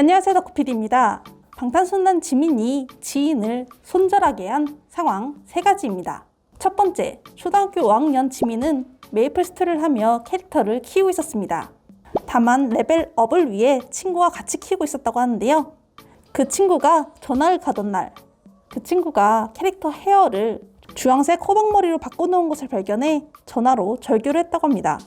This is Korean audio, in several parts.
안녕하세요 덕후PD입니다. 방탄소년단 지민이 지인을 손절하게 한 상황 세 가지입니다. 첫 번째, 초등학교 5학년 지민은 메이플 스토리를 하며 캐릭터를 키우고 있었습니다. 다만 레벨업을 위해 친구와 같이 키우고 있었다고 하는데요. 그 친구가 전화를 가던 날, 그 친구가 캐릭터 헤어를 주황색 호박머리로 바꿔놓은 것을 발견해 전화로 절교를 했다고 합니다.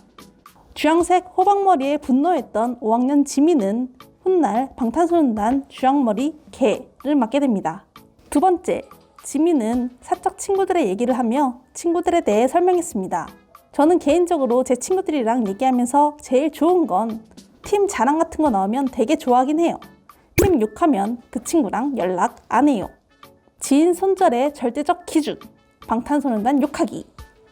주황색 호박머리에 분노했던 5학년 지민은 훗날 방탄소년단 주황머리 개를 맡게 됩니다. 두 번째, 지민은 사적 친구들의 얘기를 하며 친구들에 대해 설명했습니다. 저는 개인적으로 제 친구들이랑 얘기하면서 제일 좋은 건 팀 자랑 같은 거 나오면 되게 좋아하긴 해요. 팀 욕하면 그 친구랑 연락 안 해요. 지인 손절의 절대적 기준, 방탄소년단 욕하기.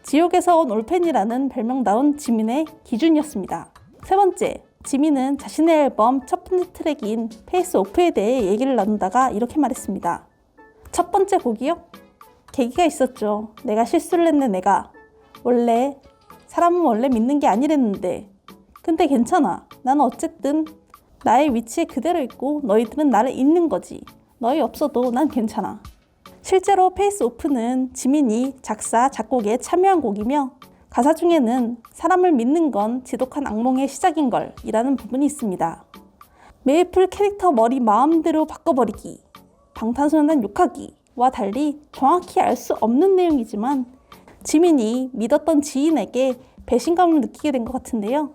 지옥에서 온 올펜이라는 별명다운 지민의 기준이었습니다. 세 번째, 지민은 자신의 앨범 첫 번째 트랙인 페이스 오프에 대해 얘기를 나누다가 이렇게 말했습니다. 첫 번째 곡이요? 계기가 있었죠. 내가 실수를 했네, 내가. 원래, 사람은 원래 믿는 게 아니랬는데. 근데 괜찮아. 나는 어쨌든 나의 위치에 그대로 있고 너희들은 나를 잊는 거지. 너희 없어도 난 괜찮아. 실제로 페이스 오프는 지민이 작사, 작곡에 참여한 곡이며 가사 중에는 사람을 믿는 건 지독한 악몽의 시작인 걸 이라는 부분이 있습니다. 메이플 캐릭터 머리 마음대로 바꿔버리기, 방탄소년단 욕하기와 달리 정확히 알 수 없는 내용이지만 지민이 믿었던 지인에게 배신감을 느끼게 된 것 같은데요.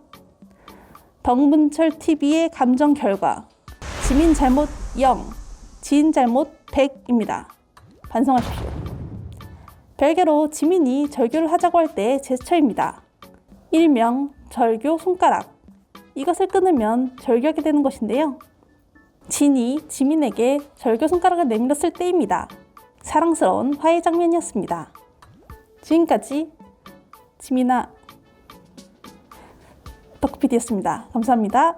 덩문철 TV의 감정 결과 지민 잘못 0, 지인 잘못 100입니다. 반성하십시오. 별개로 지민이 절교를 하자고 할때 제스처입니다. 일명 절교 손가락. 이것을 끊으면 절교하게 되는 것인데요. 진이 지민에게 절교 손가락을 내밀었을 때입니다. 사랑스러운 화해 장면이었습니다. 지금까지 지민아 덕후PD였습니다. 감사합니다.